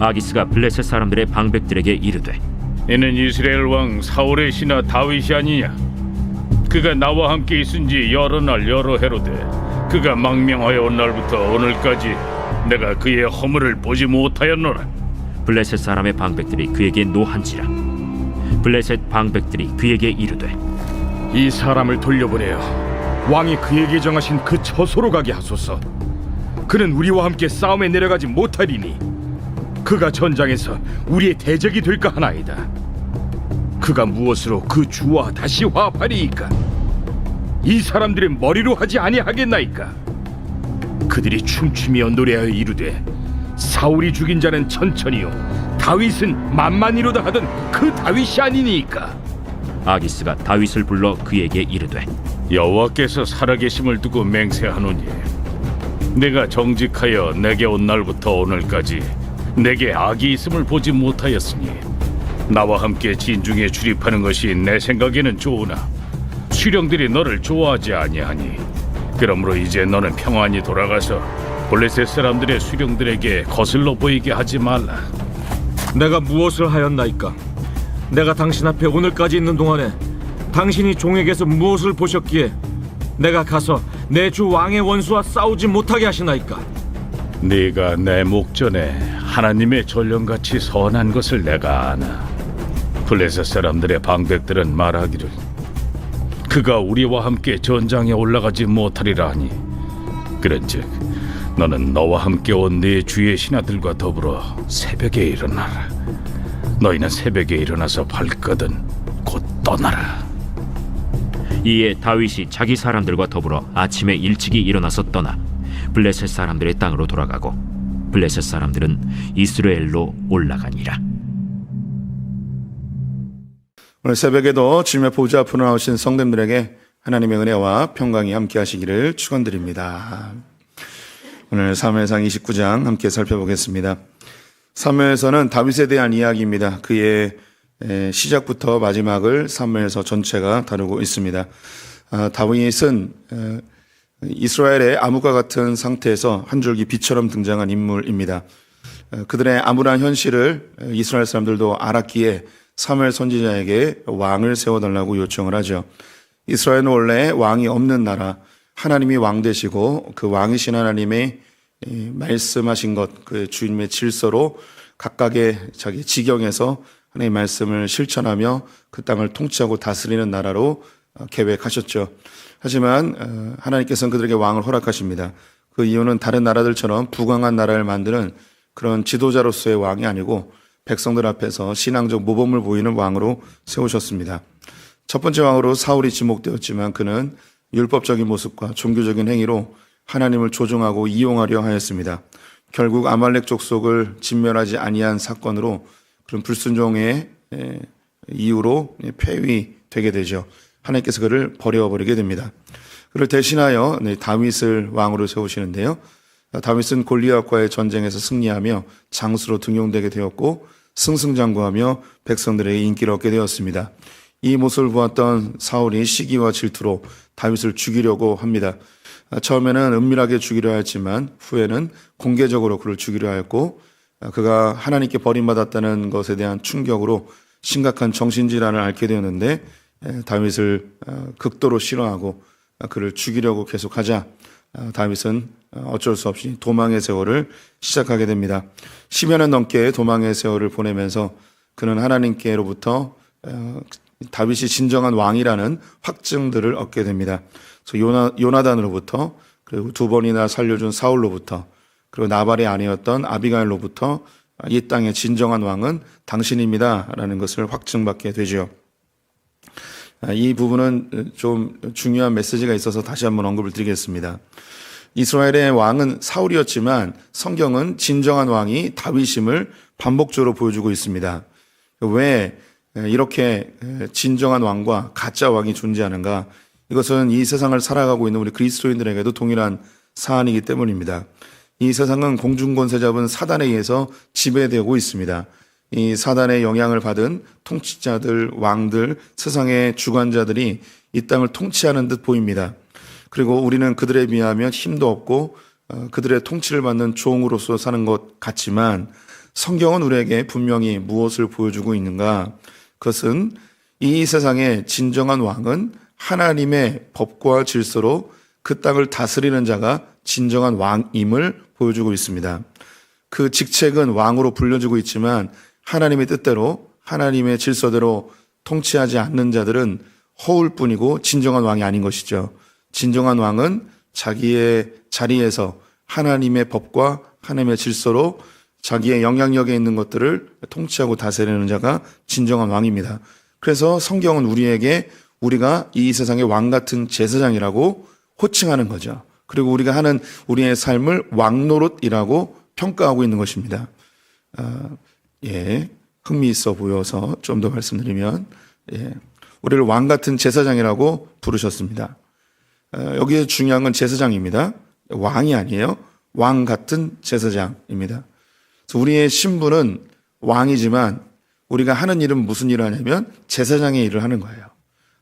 아기스가 블레셋 사람들의 방백들에게 이르되 이는 이스라엘 왕 사울의 신하 다윗이 아니냐? 그가 나와 함께 있은 지 여러 날 여러 해로되 그가 망명하여 온 날부터 오늘까지 내가 그의 허물을 보지 못하였노라. 블레셋 사람의 방백들이 그에게 노한지라 블레셋 방백들이 그에게 이르되 이 사람을 돌려보내어 왕이 그에게 정하신 그 처소로 가게 하소서. 그는 우리와 함께 싸움에 내려가지 못하리니 그가 전장에서 우리의 대적이 될까 하나이다. 그가 무엇으로 그 주와 다시 화합하리이까? 이 사람들의 머리로 하지 아니하겠나이까? 그들이 춤추며 노래하여 이르되 사울이 죽인 자는 천천히요 다윗은 만만이로다 하던 그 다윗이 아니니까. 아기스가 다윗을 불러 그에게 이르되 여호와께서 살아계심을 두고 맹세하노니 내가 정직하여 내게 온 날부터 오늘까지 내게 악이 있음을 보지 못하였으니 나와 함께 진중에 출입하는 것이 내 생각에는 좋으나 수령들이 너를 좋아하지 아니하니 그러므로 이제 너는 평안히 돌아가서 블레셋 사람들의 수령들에게 거슬러 보이게 하지 말라 내가 무엇을 하였나이까? 내가 당신 앞에 오늘까지 있는 동안에 당신이 종에게서 무엇을 보셨기에 내가 가서 내 주 왕의 원수와 싸우지 못하게 하시나이까? 네가 내 목전에 하나님의 전령같이 선한 것을 내가 아나. 블레셋 사람들의 방백들은 말하기를 그가 우리와 함께 전장에 올라가지 못하리라 하니. 그런즉 너는 너와 함께 온 네 주의 신하들과 더불어 새벽에 일어나라. 너희는 새벽에 일어나서 발거든 곧 떠나라. 이에 다윗이 자기 사람들과 더불어 아침에 일찍이 일어나서 떠나 블레셋 사람들의 땅으로 돌아가고 블레셋 사람들은 이스라엘로 올라가니라 오늘 새벽에도 주님의 보좌 앞으로 나오신 성도님들에게 하나님의 은혜와 평강이 함께 하시기를 축원드립니다. 오늘 사무엘상 29장 함께 살펴보겠습니다. 사무엘서는 다윗에 대한 이야기입니다. 그의 에, 시작부터 마지막을 사무엘서 전체가 다루고 있습니다. 아, 다윗은 에, 이스라엘의 암흑과 같은 상태에서 한 줄기 빛처럼 등장한 인물입니다. 에, 그들의 암울한 현실을 에, 이스라엘 사람들도 알았기에 사무엘 선지자에게 왕을 세워달라고 요청을 하죠. 이스라엘은 원래 왕이 없는 나라, 하나님이 왕 되시고 그 왕이신 하나님의 이 말씀하신 것, 그 주님의 질서로 각각의 자기 지경에서 하나님의 말씀을 실천하며 그 땅을 통치하고 다스리는 나라로 어, 계획하셨죠. 하지만 어, 하나님께서는 그들에게 왕을 허락하십니다. 그 이유는 다른 나라들처럼 부강한 나라를 만드는 그런 지도자로서의 왕이 아니고 백성들 앞에서 신앙적 모범을 보이는 왕으로 세우셨습니다. 첫 번째 왕으로 사울이 지목되었지만 그는 율법적인 모습과 종교적인 행위로 하나님을 조종하고 이용하려 하였습니다. 결국 아말렉 족속을 진멸하지 아니한 사건으로 그런 불순종의 에, 이유로 폐위되게 되죠. 하나님께서 그를 버려버리게 됩니다. 그를 대신하여 네, 다윗을 왕으로 세우시는데요. 다윗은 골리앗과의 전쟁에서 승리하며 장수로 등용되게 되었고 승승장구하며 백성들에게 인기를 얻게 되었습니다. 이 모습을 보았던 사울이 시기와 질투로 다윗을 죽이려고 합니다. 처음에는 은밀하게 죽이려 했지만 후에는 공개적으로 그를 죽이려 하였고 그가 하나님께 버림받았다는 것에 대한 충격으로 심각한 정신질환을 앓게 되었는데 다윗을 극도로 싫어하고 그를 죽이려고 계속 하자 다윗은 어쩔 수 없이 도망의 세월을 시작하게 됩니다. 10여 년 넘게 도망의 세월을 보내면서 그는 하나님께로부터 어, 다윗이 진정한 왕이라는 확증들을 얻게 됩니다. 그래서 요나, 요나단으로부터 그리고 두 번이나 살려준 사울로부터 그리고 나발의 아내였던 아비가일로부터 이 땅의 진정한 왕은 당신입니다라는 것을 확증받게 되죠. 이 부분은 좀 중요한 메시지가 있어서 다시 한번 언급을 드리겠습니다. 이스라엘의 왕은 사울이었지만 성경은 진정한 왕이 다윗임을 반복적으로 보여주고 있습니다. 왜 이렇게 진정한 왕과 가짜 왕이 존재하는가? 이것은 이 세상을 살아가고 있는 우리 그리스도인들에게도 동일한 사안이기 때문입니다. 이 세상은 공중권세 잡은 사단에 의해서 지배되고 있습니다. 이 사단의 영향을 받은 통치자들, 왕들, 세상의 주관자들이 이 땅을 통치하는 듯 보입니다. 그리고 우리는 그들에 비하면 힘도 없고 어, 그들의 통치를 받는 종으로서 사는 것 같지만 성경은 우리에게 분명히 무엇을 보여주고 있는가? 그것은 이 세상의 진정한 왕은 하나님의 법과 질서로 그 땅을 다스리는 자가 진정한 왕임을 보여주고 있습니다. 그 직책은 왕으로 불려지고 있지만 하나님의 뜻대로 하나님의 질서대로 통치하지 않는 자들은 허울 뿐이고 진정한 왕이 아닌 것이죠. 진정한 왕은 자기의 자리에서 하나님의 법과 하나님의 질서로 자기의 영향력에 있는 것들을 통치하고 다스리는 자가 진정한 왕입니다. 그래서 성경은 우리에게 우리가 이 세상의 왕 같은 제사장이라고 호칭하는 거죠. 그리고 우리가 하는 우리의 삶을 왕노릇이라고 평가하고 있는 것입니다. 어, 예, 흥미있어 보여서 좀 더 말씀드리면, 예, 우리를 왕 같은 제사장이라고 부르셨습니다. 어, 여기에 중요한 건 제사장입니다. 왕이 아니에요. 왕 같은 제사장입니다. 우리의 신분은 왕이지만 우리가 하는 일은 무슨 일을 하냐면 제사장의 일을 하는 거예요.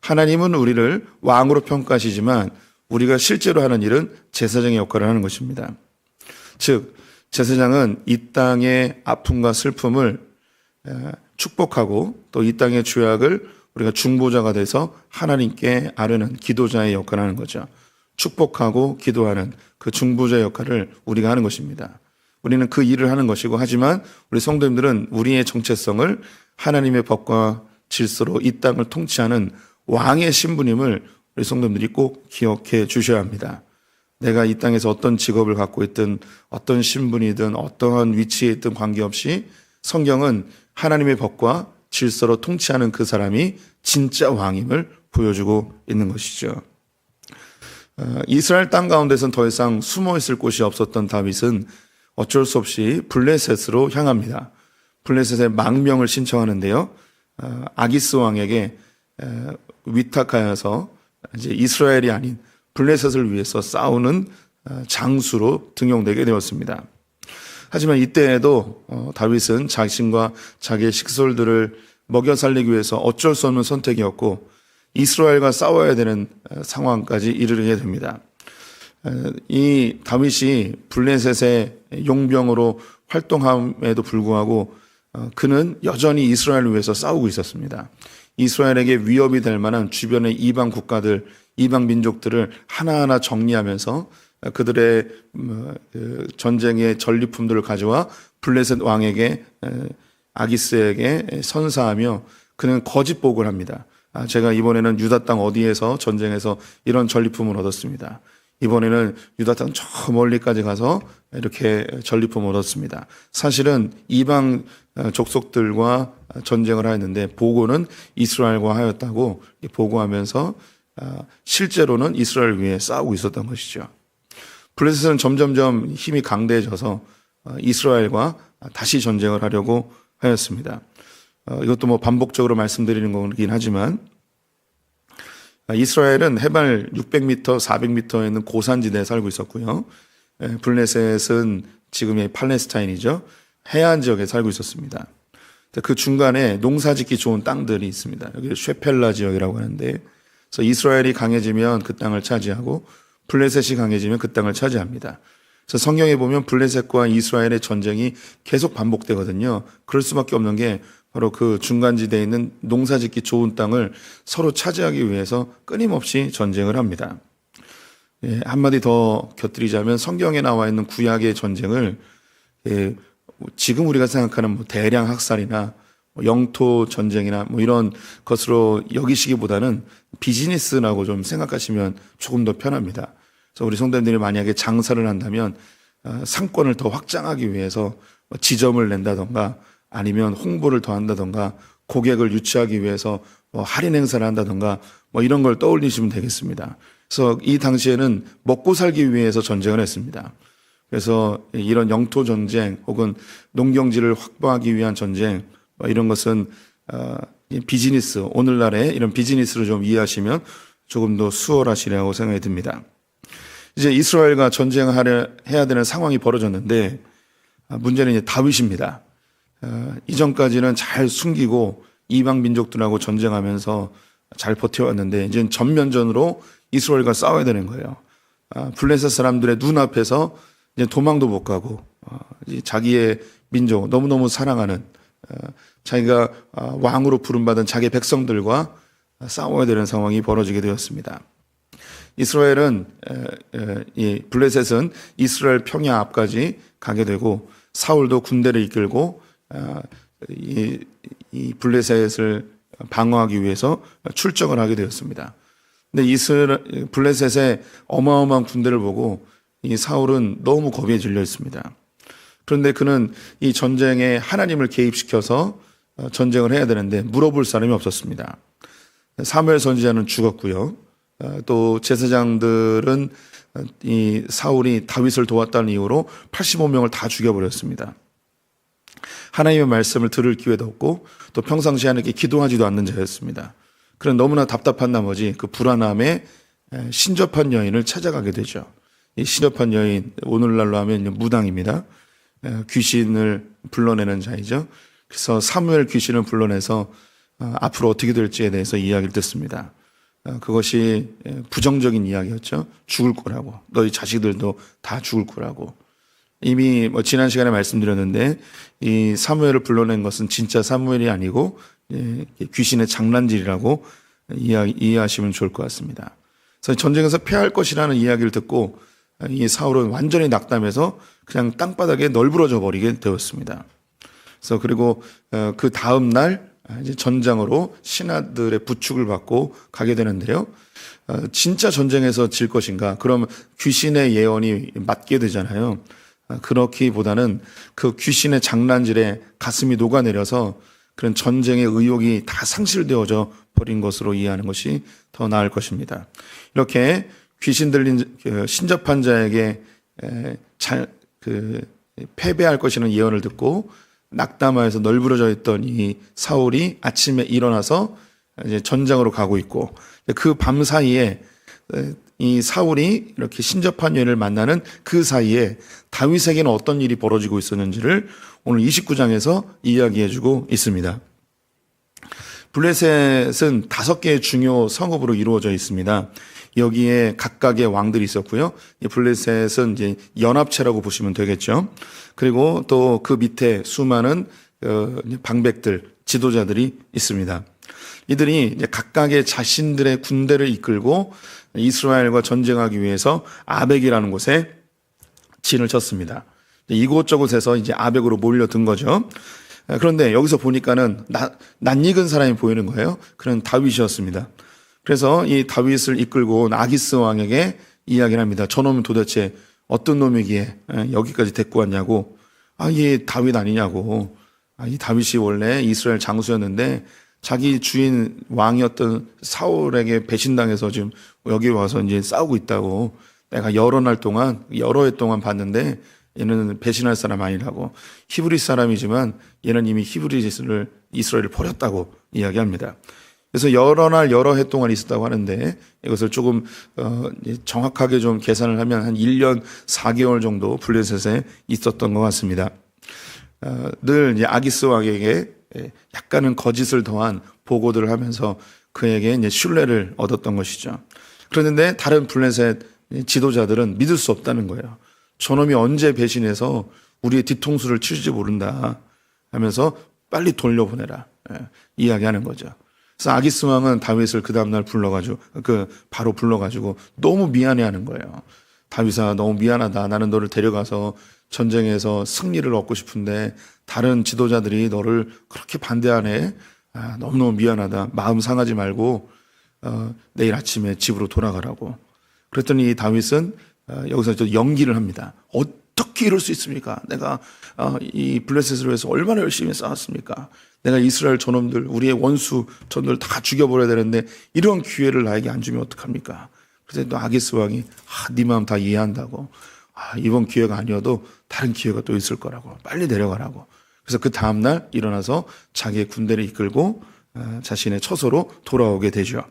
하나님은 우리를 왕으로 평가하시지만 우리가 실제로 하는 일은 제사장의 역할을 하는 것입니다. 즉, 제사장은 이 땅의 아픔과 슬픔을 에, 축복하고 또 이 땅의 죄악을 우리가 중보자가 돼서 하나님께 아뢰는 기도자의 역할을 하는 거죠. 축복하고 기도하는 그 중보자의 역할을 우리가 하는 것입니다. 우리는 그 일을 하는 것이고 하지만 우리 성도님들은 우리의 정체성을 하나님의 법과 질서로 이 땅을 통치하는 왕의 신분임을 우리 성도님들이 꼭 기억해 주셔야 합니다. 내가 이 땅에서 어떤 직업을 갖고 있든 어떤 신분이든 어떠한 위치에 있든 관계없이 성경은 하나님의 법과 질서로 통치하는 그 사람이 진짜 왕임을 보여주고 있는 것이죠. 어, 이스라엘 땅 가운데선 더 이상 숨어 있을 곳이 없었던 다윗은 어쩔 수 없이 블레셋으로 향합니다. 블레셋의 망명을 신청하는데요. 어, 아기스 왕에게 에, 위탁하여서 이제 이스라엘이 아닌 블레셋을 위해서 싸우는 어, 장수로 등용되게 되었습니다. 하지만 이때에도 어, 다윗은 자신과 자기의 식솔들을 먹여 살리기 위해서 어쩔 수 없는 선택이었고 이스라엘과 싸워야 되는 어, 상황까지 이르게 됩니다. 어, 이 다윗이 블레셋의 용병으로 활동함에도 불구하고 어, 그는 여전히 이스라엘을 위해서 싸우고 있었습니다. 이스라엘에게 위협이 될 만한 주변의 이방 국가들, 이방 민족들을 하나하나 정리하면서 그들의 뭐, 그 전쟁의 전리품들을 가져와 블레셋 왕에게 아기스에게 선사하며 그는 거짓 복을 합니다. 아, 제가 이번에는 유다 땅 어디에서 전쟁에서 이런 전리품을 얻었습니다. 이번에는 유다 땅 저 멀리까지 가서 이렇게 전리품을 얻었습니다. 사실은 이방 족속들과 전쟁을 하였는데 보고는 이스라엘과 하였다고 보고하면서 아, 실제로는 이스라엘 위해 싸우고 있었던 것이죠. 블레셋은 점점점 힘이 강대해져서 어, 이스라엘과 다시 전쟁을 하려고 하였습니다. 어, 이것도 뭐 반복적으로 말씀드리는 거긴 하지만 아, 이스라엘은 해발 600m, 400m에 있는 고산지대에 살고 있었고요. 예, 블레셋은 지금의 팔레스타인이죠. 해안 지역에 살고 있었습니다. 그 중간에 농사 짓기 좋은 땅들이 있습니다. 여기 쉐펠라 지역이라고 하는데, 그래서 이스라엘이 강해지면 그 땅을 차지하고 블레셋이 강해지면 그 땅을 차지합니다. 그래서 성경에 보면 블레셋과 이스라엘의 전쟁이 계속 반복되거든요. 그럴 수밖에 없는 게 바로 그 중간지대에 있는 농사짓기 좋은 땅을 서로 차지하기 위해서 끊임없이 전쟁을 합니다. 예, 한마디 더 곁들이자면 성경에 나와 있는 구약의 전쟁을 예, 지금 우리가 생각하는 뭐 대량 학살이나 뭐 영토 전쟁이나 뭐 이런 것으로 여기시기보다는 비즈니스라고 좀 생각하시면 조금 더 편합니다. 그래서 우리 성도님들이 만약에 장사를 한다면 어, 상권을 더 확장하기 위해서 뭐 지점을 낸다던가 아니면 홍보를 더 한다던가 고객을 유치하기 위해서 뭐 할인 행사를 한다던가 뭐 이런 걸 떠올리시면 되겠습니다. 그래서 이 당시에는 먹고 살기 위해서 전쟁을 했습니다. 그래서 이런 영토 전쟁 혹은 농경지를 확보하기 위한 전쟁 뭐 이런 것은 어, 이 비즈니스 오늘날의 이런 비즈니스를 좀 이해하시면 조금 더 수월하시리라고 생각이 듭니다. 이제 이스라엘과 전쟁하려 해야 되는 상황이 벌어졌는데 아, 문제는 이제 다윗입니다. 어, 이전까지는 잘 숨기고 이방 민족들하고 전쟁하면서 잘 버텨왔는데 이제 전면전으로 이스라엘과 싸워야 되는 거예요. 아, 블레셋 사람들의 눈앞에서 도망도 못 가고 어, 이 자기의 민족 너무 너무 사랑하는 어, 자기가 아, 왕으로 부름받은 자기 백성들과 싸워야 되는 상황이 벌어지게 되었습니다. 이스라엘은 이 블레셋은 이스라엘 평야 앞까지 가게 되고 사울도 군대를 이끌고 아, 이, 이 블레셋을 방어하기 위해서 출정을 하게 되었습니다. 근데 이스라 블레셋의 어마어마한 군대를 보고 이 사울은 너무 겁에 질려 있습니다. 그런데 그는 이 전쟁에 하나님을 개입시켜서 어, 전쟁을 해야 되는데 물어볼 사람이 없었습니다. 사무엘 선지자는 죽었고요. 어, 또 제사장들은 어, 이 사울이 다윗을 도왔다는 이유로 85명을 다 죽여버렸습니다. 하나님의 말씀을 들을 기회도 없고 또 평상시에 하나님께 기도하지도 않는 자였습니다. 그런 너무나 답답한 나머지 그 불안함에 에, 신접한 여인을 찾아가게 되죠. 이 신접한 여인 오늘날로 하면 무당입니다. 에, 귀신을 불러내는 자이죠. 그래서 사무엘 귀신을 불러내서 어, 앞으로 어떻게 될지에 대해서 이야기를 듣습니다. 어, 그것이 에, 부정적인 이야기였죠. 죽을 거라고. 너희 자식들도 다 죽을 거라고. 이미 뭐 지난 시간에 말씀드렸는데 이 사무엘을 불러낸 것은 진짜 사무엘이 아니고 예, 귀신의 장난질이라고 이해, 이해하시면 좋을 것 같습니다. 그래서 전쟁에서 패할 것이라는 이야기를 듣고 이 사울은 완전히 낙담해서 그냥 땅바닥에 널브러져 버리게 되었습니다. 그래서 그리고 어, 그 다음 날 이제 전장으로 신하들의 부축을 받고 가게 되는데요. 어, 진짜 전쟁에서 질 것인가? 그럼 귀신의 예언이 맞게 되잖아요. 어, 그렇기보다는 그 귀신의 장난질에 가슴이 녹아내려서 그런 전쟁의 의욕이 다 상실되어져 버린 것으로 이해하는 것이 더 나을 것입니다. 이렇게 귀신 들린 그 신접한 자에게 에, 잘, 그, 패배할 것이라는 예언을 듣고 낙담하여서 널브러져 있던 이 사울이 아침에 일어나서 이제 전장으로 가고 있고 그 밤 사이에 에, 이 사울이 이렇게 신접한 여인을 만나는 그 사이에 다윗에게는 어떤 일이 벌어지고 있었는지를 오늘 29장에서 이야기해주고 있습니다. 블레셋은 다섯 개의 중요 성읍으로 이루어져 있습니다. 여기에 각각의 왕들이 있었고요. 이 블레셋은 이제 연합체라고 보시면 되겠죠. 그리고 또 그 밑에 수많은 어, 방백들, 지도자들이 있습니다. 이들이 각각의 자신들의 군대를 이끌고 이스라엘과 전쟁하기 위해서 아벡이라는 곳에 진을 쳤습니다. 이곳저곳에서 이제 아벡으로 몰려든 거죠. 그런데 여기서 보니까는 낯, 낯익은 사람이 보이는 거예요. 그는 다윗이었습니다. 그래서 이 다윗을 이끌고 온 아기스 왕에게 이야기를 합니다. 저놈은 도대체 어떤 놈이기에 여기까지 데리고 왔냐고. 아, 얘 다윗 아니냐고. 아, 이 다윗이 원래 이스라엘 장수였는데 자기 주인 왕이었던 사울에게 배신당해서 지금 여기 와서 이제 싸우고 있다고. 내가 여러 날 동안, 여러 해 동안 봤는데 얘는 배신할 사람 아니라고. 히브리 사람이지만 얘는 이미 히브리를 이스라엘을 버렸다고 이야기합니다. 그래서 여러 날 여러 해 동안 있었다고 하는데 이것을 조금 어 정확하게 좀 계산을 하면 한 1년 4개월 정도 블레셋에 있었던 것 같습니다. 어, 늘 아기스 왕에게 약간은 거짓을 더한 보고들을 하면서 그에게 이제 신뢰를 얻었던 것이죠. 그런데 다른 블레셋 지도자들은 믿을 수 없다는 거예요. 저놈이 언제 배신해서 우리의 뒤통수를 칠지 모른다 하면서 빨리 돌려보내라 예, 이야기하는 거죠. 그래서 아기스 왕은 다윗을 그 다음날 불러가지고 그 바로 불러가지고 너무 미안해 하는 거예요. 다윗아 너무 미안하다. 나는 너를 데려가서 전쟁에서 승리를 얻고 싶은데 다른 지도자들이 너를 그렇게 반대하네. 아, 너무너무 미안하다. 마음 상하지 말고 어, 내일 아침에 집으로 돌아가라고. 그랬더니 이 다윗은 어, 여기서 또 연기를 합니다. 어떻게 이럴 수 있습니까? 내가 어, 이 블레셋을 위해서 얼마나 열심히 싸웠습니까? 내가 이스라엘 저놈들, 우리의 원수 저놈들 다 죽여버려야 되는데 이런 기회를 나에게 안 주면 어떡합니까? 그래서 또 아기스 왕이 아, 네 마음 다 이해한다고. 아, 이번 기회가 아니어도 다른 기회가 또 있을 거라고. 빨리 내려가라고. 그래서 그 다음 날 일어나서 자기의 군대를 이끌고 어, 자신의 처소로 돌아오게 되죠.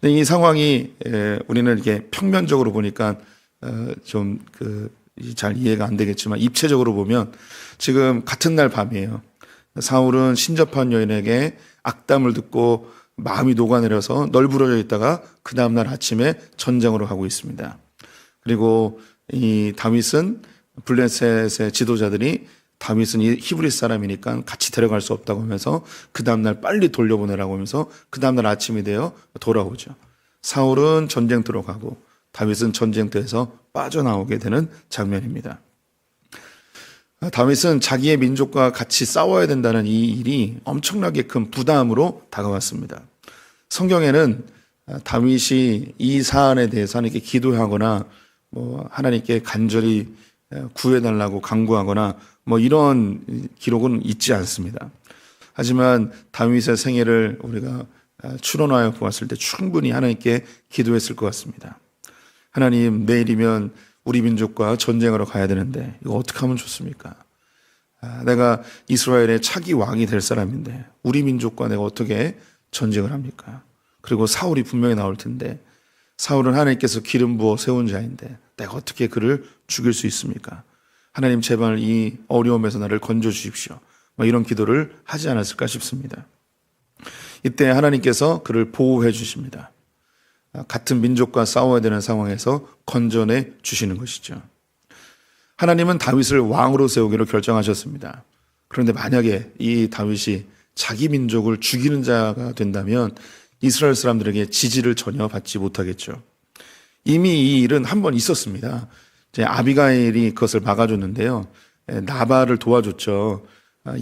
근데 이 상황이 에, 우리는 이게 평면적으로 보니까 어, 좀그잘 이해가 안 되겠지만 입체적으로 보면 지금 같은 날 밤이에요. 사울은 신접한 여인에게 악담을 듣고 마음이 녹아내려서 널브러져 있다가 그 다음 날 아침에 전장으로 가고 있습니다. 그리고 이 다윗은 블레셋의 지도자들이 다윗은 이 히브리 사람이니까 같이 데려갈 수 없다고 하면서 그 다음날 빨리 돌려보내라고 하면서 그 다음날 아침이 되어 돌아오죠. 사울은 전쟁터로 가고 다윗은 전쟁터에서 빠져나오게 되는 장면입니다. 다윗은 자기의 민족과 같이 싸워야 된다는 이 일이 엄청나게 큰 부담으로 다가왔습니다. 성경에는 다윗이 이 사안에 대해서 하나님께 기도하거나 뭐 하나님께 간절히 구해달라고 강구하거나 뭐 이런 기록은 있지 않습니다. 하지만 다윗의 생애를 우리가 추론하여 보았을 때 충분히 하나님께 기도했을 것 같습니다. 하나님 내일이면 우리 민족과 전쟁하러 가야 되는데 이거 어떻게 하면 좋습니까? 아, 내가 이스라엘의 차기 왕이 될 사람인데 우리 민족과 내가 어떻게 전쟁을 합니까? 그리고 사울이 분명히 나올 텐데 사울은 하나님께서 기름 부어 세운 자인데 내가 어떻게 그를 죽일 수 있습니까? 하나님 제발 이 어려움에서 나를 건져 주십시오. 뭐 이런 기도를 하지 않았을까 싶습니다. 이때 하나님께서 그를 보호해 주십니다. 같은 민족과 싸워야 되는 상황에서 건져내 주시는 것이죠. 하나님은 다윗을 왕으로 세우기로 결정하셨습니다. 그런데 만약에 이 다윗이 자기 민족을 죽이는 자가 된다면 이스라엘 사람들에게 지지를 전혀 받지 못하겠죠. 이미 이 일은 한 번 있었습니다. 이제 아비가일이 그것을 막아줬는데요. 나발을 도와줬죠.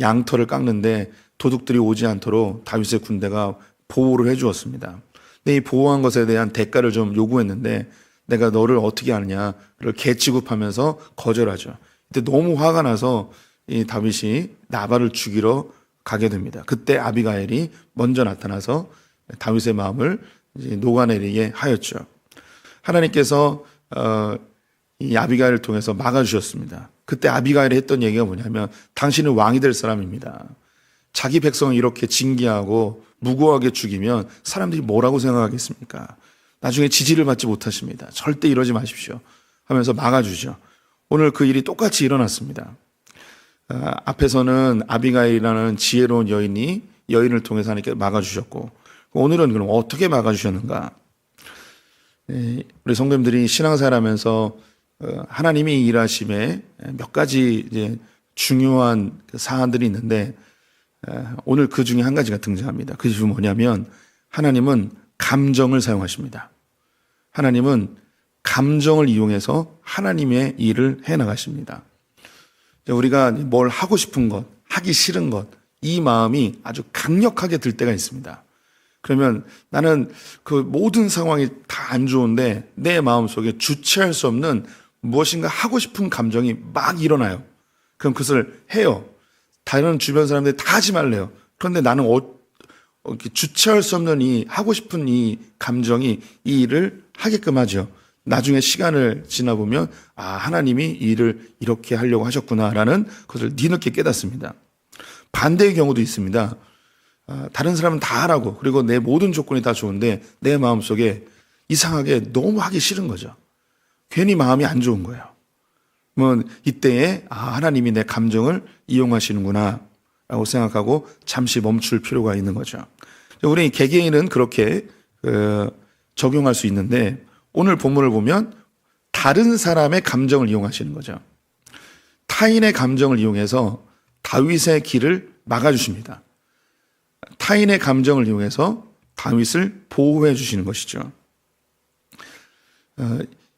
양털을 깎는데 도둑들이 오지 않도록 다윗의 군대가 보호를 해주었습니다. 근데 이 보호한 것에 대한 대가를 좀 요구했는데 내가 너를 어떻게 아느냐. 를 개취급하면서 거절하죠. 그때 너무 화가 나서 이 다윗이 나발을 죽이러 가게 됩니다. 그때 아비가엘이 먼저 나타나서 다윗의 마음을 녹아내리게 하였죠. 하나님께서 어, 이 아비가일을 통해서 막아주셨습니다. 그때 아비가일이 했던 얘기가 뭐냐면 당신은 왕이 될 사람입니다. 자기 백성을 이렇게 징계하고 무고하게 죽이면 사람들이 뭐라고 생각하겠습니까? 나중에 지지를 받지 못하십니다. 절대 이러지 마십시오. 하면서 막아주죠. 오늘 그 일이 똑같이 일어났습니다. 아, 앞에서는 아비가일이라는 지혜로운 여인이 여인을 통해서 하나님께 막아주셨고 오늘은 그럼 어떻게 막아주셨는가? 예, 우리 성도님들이 신앙생활하면서 어, 하나님이 일하심에 몇 가지 이제 중요한 그 사안들이 있는데 오늘 그 중에 한 가지가 등장합니다. 그것이 뭐냐면 하나님은 감정을 사용하십니다. 하나님은 감정을 이용해서 하나님의 일을 해 나가십니다. 우리가 뭘 하고 싶은 것, 하기 싫은 것, 이 마음이 아주 강력하게 들 때가 있습니다. 그러면 나는 그 모든 상황이 다 안 좋은데 내 마음 속에 주체할 수 없는 무엇인가 하고 싶은 감정이 막 일어나요. 그럼 그것을 해요. 다른 주변 사람들이 다 하지 말래요. 그런데 나는 어, 이렇게 주체할 수 없는 이 하고 싶은 이 감정이 이 일을 하게끔 하죠. 나중에 시간을 지나 보면 아 하나님이 이 일을 이렇게 하려고 하셨구나라는 것을 뒤늦게 깨닫습니다. 반대의 경우도 있습니다. 아, 다른 사람은 다 하라고 그리고 내 모든 조건이 다 좋은데 내 마음 속에 이상하게 너무 하기 싫은 거죠. 괜히 마음이 안 좋은 거예요. 뭐 이때에 아 하나님이 내 감정을 이용하시는구나 라고 생각하고 잠시 멈출 필요가 있는 거죠. 우리 개개인은 그렇게 그 적용할 수 있는데 오늘 본문을 보면 다른 사람의 감정을 이용하시는 거죠. 타인의 감정을 이용해서 다윗의 길을 막아주십니다. 타인의 감정을 이용해서 다윗을 보호해 주시는 것이죠.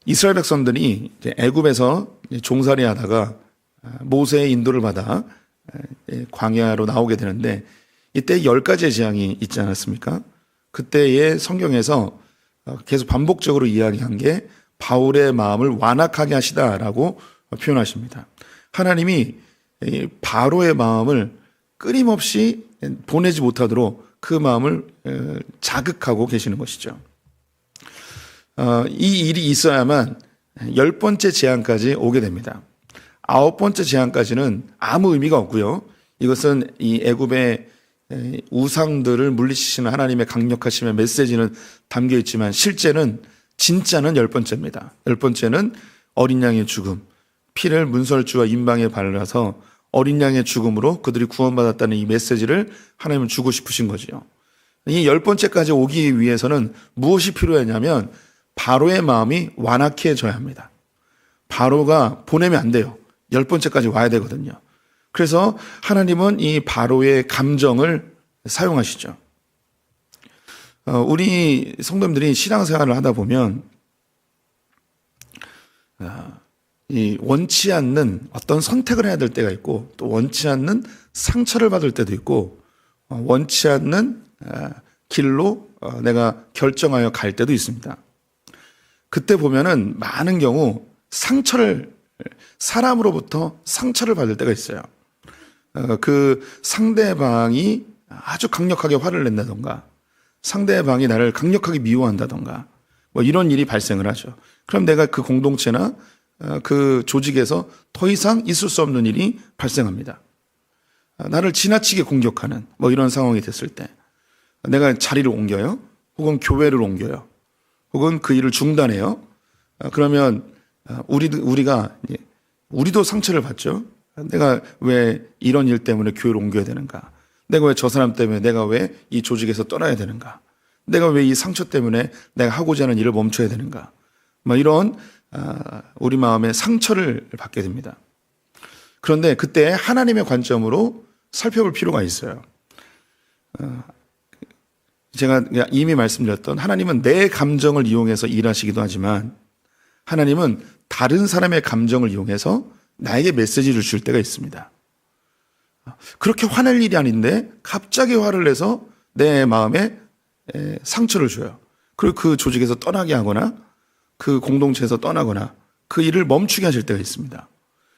어, 이스라엘 백성들이 애굽에서 종살이 하다가 어, 모세의 인도를 받아 광야로 나오게 되는데 이때 열 가지의 재앙이 있지 않았습니까? 그때의 성경에서 어, 계속 반복적으로 이야기한 게 바울의 마음을 완악하게 하시다라고 표현하십니다. 하나님이 바로의 마음을 끊임없이 보내지 못하도록 그 마음을 자극하고 계시는 것이죠. 어, 이 일이 있어야만 열 번째 재앙까지 오게 됩니다. 아홉 번째 재앙까지는 아무 의미가 없고요. 이것은 이 애굽의 에, 우상들을 물리치시는 하나님의 강력하심의 메시지는 담겨 있지만 실제는 진짜는 열 번째입니다. 열 번째는 어린 양의 죽음, 피를 문설주와 임방에 발라서 어린 양의 죽음으로 그들이 구원받았다는 이 메시지를 하나님은 주고 싶으신 거지요. 이 열 번째까지 오기 위해서는 무엇이 필요했냐면 바로의 마음이 완악해져야 합니다. 바로가 보내면 안 돼요. 열 번째까지 와야 되거든요. 그래서 하나님은 이 바로의 감정을 사용하시죠. 어, 우리 성도님들이 신앙생활을 하다 보면 어, 이 원치 않는 어떤 선택을 해야 될 때가 있고 또 원치 않는 상처를 받을 때도 있고 어, 원치 않는 어, 길로 어, 내가 결정하여 갈 때도 있습니다. 그때 보면은 많은 경우 상처를 사람으로부터 상처를 받을 때가 있어요. 어, 그 상대방이 아주 강력하게 화를 낸다던가 상대방이 나를 강력하게 미워한다던가 뭐 이런 일이 발생을 하죠. 그럼 내가 그 공동체나 어, 그 조직에서 더 이상 있을 수 없는 일이 발생합니다. 어, 나를 지나치게 공격하는 뭐 이런 상황이 됐을 때 내가 자리를 옮겨요. 혹은 교회를 옮겨요. 혹은 그 일을 중단해요. 어, 그러면 우리 우리가 우리도 상처를 받죠. 내가 왜 이런 일 때문에 교회를 옮겨야 되는가? 내가 왜 저 사람 때문에 내가 왜 이 조직에서 떠나야 되는가? 내가 왜 이 상처 때문에 내가 하고자 하는 일을 멈춰야 되는가? 뭐 이런 아, 우리 마음에 상처를 받게 됩니다. 그런데 그때 하나님의 관점으로 살펴볼 필요가 있어요. 어, 제가 이미 말씀드렸던 하나님은 내 감정을 이용해서 일하시기도 하지만 하나님은 다른 사람의 감정을 이용해서 나에게 메시지를 줄 때가 있습니다. 그렇게 화낼 일이 아닌데 갑자기 화를 내서 내 마음에 에, 상처를 줘요. 그리고 그 조직에서 떠나게 하거나 그 공동체에서 떠나거나 그 일을 멈추게 하실 때가 있습니다.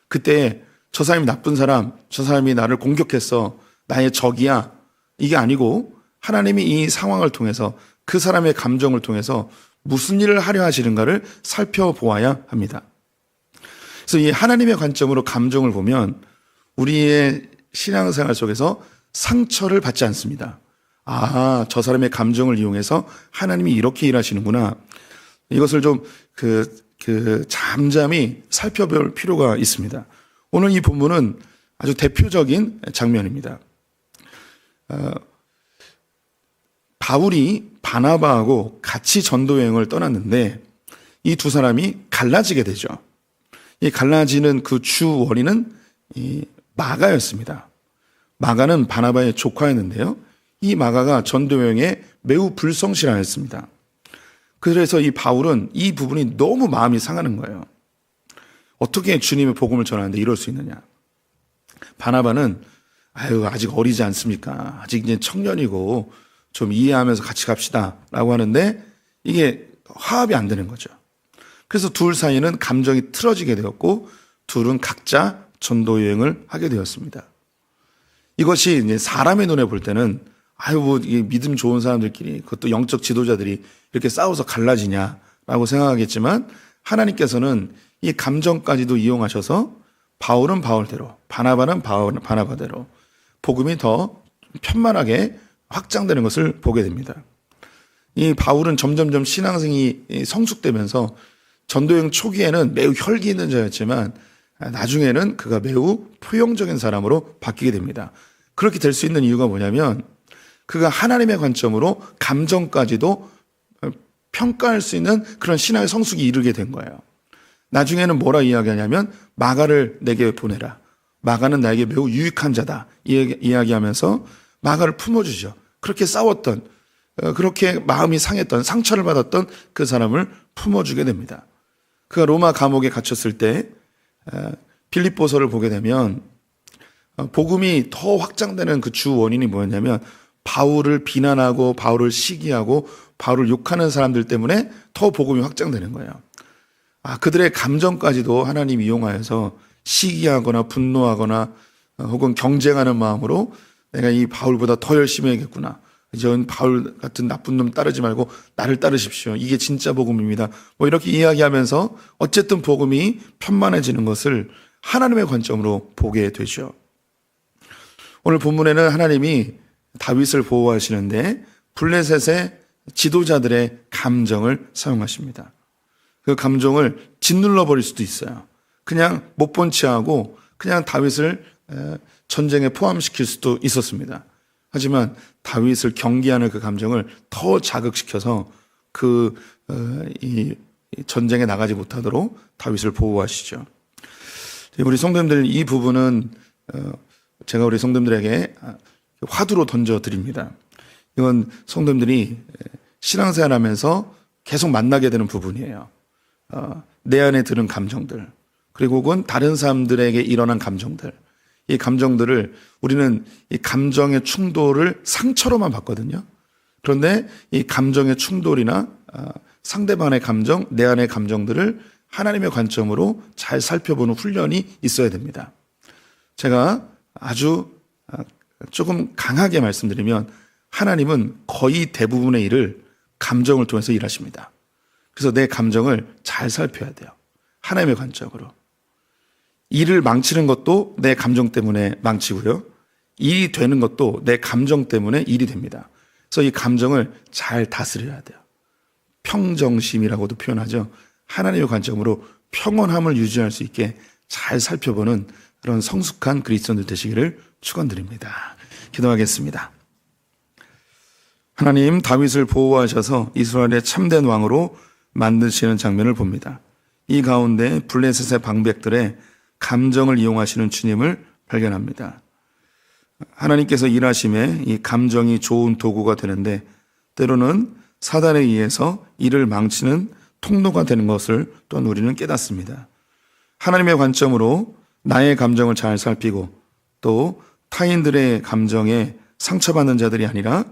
그때 저 사람이 나쁜 사람, 저 사람이 나를 공격했어, 나의 적이야. 이게 아니고 하나님이 이 상황을 통해서 그 사람의 감정을 통해서 무슨 일을 하려 하시는가를 살펴보아야 합니다. 그래서 이 하나님의 관점으로 감정을 보면 우리의 신앙생활 속에서 상처를 받지 않습니다. 아, 저 사람의 감정을 이용해서 하나님이 이렇게 일하시는구나. 이것을 좀 그, 그, 잠잠히 살펴볼 필요가 있습니다. 오늘 이 본문은 아주 대표적인 장면입니다. 어, 바울이 바나바하고 같이 전도 여행을 떠났는데 이 두 사람이 갈라지게 되죠. 이 갈라지는 그 주 원인은 이 마가였습니다. 마가는 바나바의 조카였는데요. 이 마가가 전도 여행에 매우 불성실하였습니다. 그래서 이 바울은 이 부분이 너무 마음이 상하는 거예요. 어떻게 주님의 복음을 전하는데 이럴 수 있느냐? 바나바는 아유 아직 어리지 않습니까? 아직 이제 청년이고 좀 이해하면서 같이 갑시다 라고 하는데 이게 화합이 안 되는 거죠. 그래서 둘 사이는 감정이 틀어지게 되었고 둘은 각자 전도 여행을 하게 되었습니다. 이것이 이제 사람의 눈에 볼 때는 아유 뭐 믿음 좋은 사람들끼리 그것도 영적 지도자들이 이렇게 싸워서 갈라지냐라고 생각하겠지만 하나님께서는 이 감정까지도 이용하셔서 바울은 바울대로 바나바는 바울 바나바대로 복음이 더 편만하게 확장되는 것을 보게 됩니다. 이 바울은 점점점 신앙생이 성숙되면서 전도행 초기에는 매우 혈기 있는 자였지만 나중에는 그가 매우 포용적인 사람으로 바뀌게 됩니다. 그렇게 될 수 있는 이유가 뭐냐면 그가 하나님의 관점으로 감정까지도 평가할 수 있는 그런 신앙의 성숙이 이르게 된 거예요. 나중에는 뭐라 이야기하냐면 마가를 내게 보내라. 마가는 나에게 매우 유익한 자다. 이야기하면서 마가를 품어주죠. 그렇게 싸웠던, 어, 그렇게 마음이 상했던, 상처를 받았던 그 사람을 품어주게 됩니다. 그가 로마 감옥에 갇혔을 때 빌립보서를 보게 되면 어, 복음이 더 확장되는 그 주 원인이 뭐였냐면 바울을 비난하고 바울을 시기하고 바울을 욕하는 사람들 때문에 더 복음이 확장되는 거예요. 아, 그들의 감정까지도 하나님 이용하여서 시기하거나 분노하거나 어, 혹은 경쟁하는 마음으로 내가 이 바울보다 더 열심히 해야겠구나. 전 바울 같은 나쁜 놈 따르지 말고 나를 따르십시오. 이게 진짜 복음입니다. 뭐 이렇게 이야기하면서 어쨌든 복음이 편만해지는 것을 하나님의 관점으로 보게 되죠. 오늘 본문에는 하나님이 다윗을 보호하시는데 블레셋의 지도자들의 감정을 사용하십니다. 그 감정을 짓눌러 버릴 수도 있어요. 그냥 못 본 체하고 그냥 다윗을 에, 전쟁에 포함시킬 수도 있었습니다. 하지만 다윗을 경계하는 그 감정을 더 자극시켜서 그, 어, 이 전쟁에 나가지 못하도록 다윗을 보호하시죠. 우리 성도님들 이 부분은 어, 제가 우리 성도님들에게 화두로 던져 드립니다. 이건 성도님들이 신앙생활하면서 계속 만나게 되는 부분이에요. 어, 내 안에 드는 감정들 그리고 혹은 다른 사람들에게 일어난 감정들 이 감정들을 우리는 이 감정의 충돌을 상처로만 봤거든요. 그런데 이 감정의 충돌이나 아, 상대방의 감정, 내 안의 감정들을 하나님의 관점으로 잘 살펴보는 훈련이 있어야 됩니다. 제가 아주 아, 조금 강하게 말씀드리면 하나님은 거의 대부분의 일을 감정을 통해서 일하십니다. 그래서 내 감정을 잘 살펴야 돼요. 하나님의 관점으로. 일을 망치는 것도 내 감정 때문에 망치고요. 일이 되는 것도 내 감정 때문에 일이 됩니다. 그래서 이 감정을 잘 다스려야 돼요. 평정심이라고도 표현하죠. 하나님의 관점으로 평온함을 유지할 수 있게 잘 살펴보는 그런 성숙한 그리스도인들 되시기를 축원드립니다. 기도하겠습니다. 하나님 다윗을 보호하셔서 이스라엘의 참된 왕으로 만드시는 장면을 봅니다. 이 가운데 블레셋의 방백들의 감정을 이용하시는 주님을 발견합니다. 하나님께서 일하심에 이 감정이 좋은 도구가 되는데 때로는 사단에 의해서 이를 망치는 통로가 되는 것을 또한 우리는 깨닫습니다. 하나님의 관점으로 나의 감정을 잘 살피고 또 타인들의 감정에 상처받는 자들이 아니라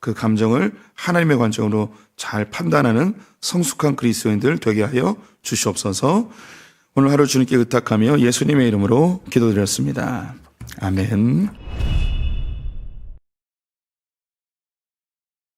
그 감정을 하나님의 관점으로 잘 판단하는 성숙한 그리스도인들 되게 하여 주시옵소서. 오늘 하루 주님께 의탁하며 예수님의 이름으로 기도드렸습니다. 아멘.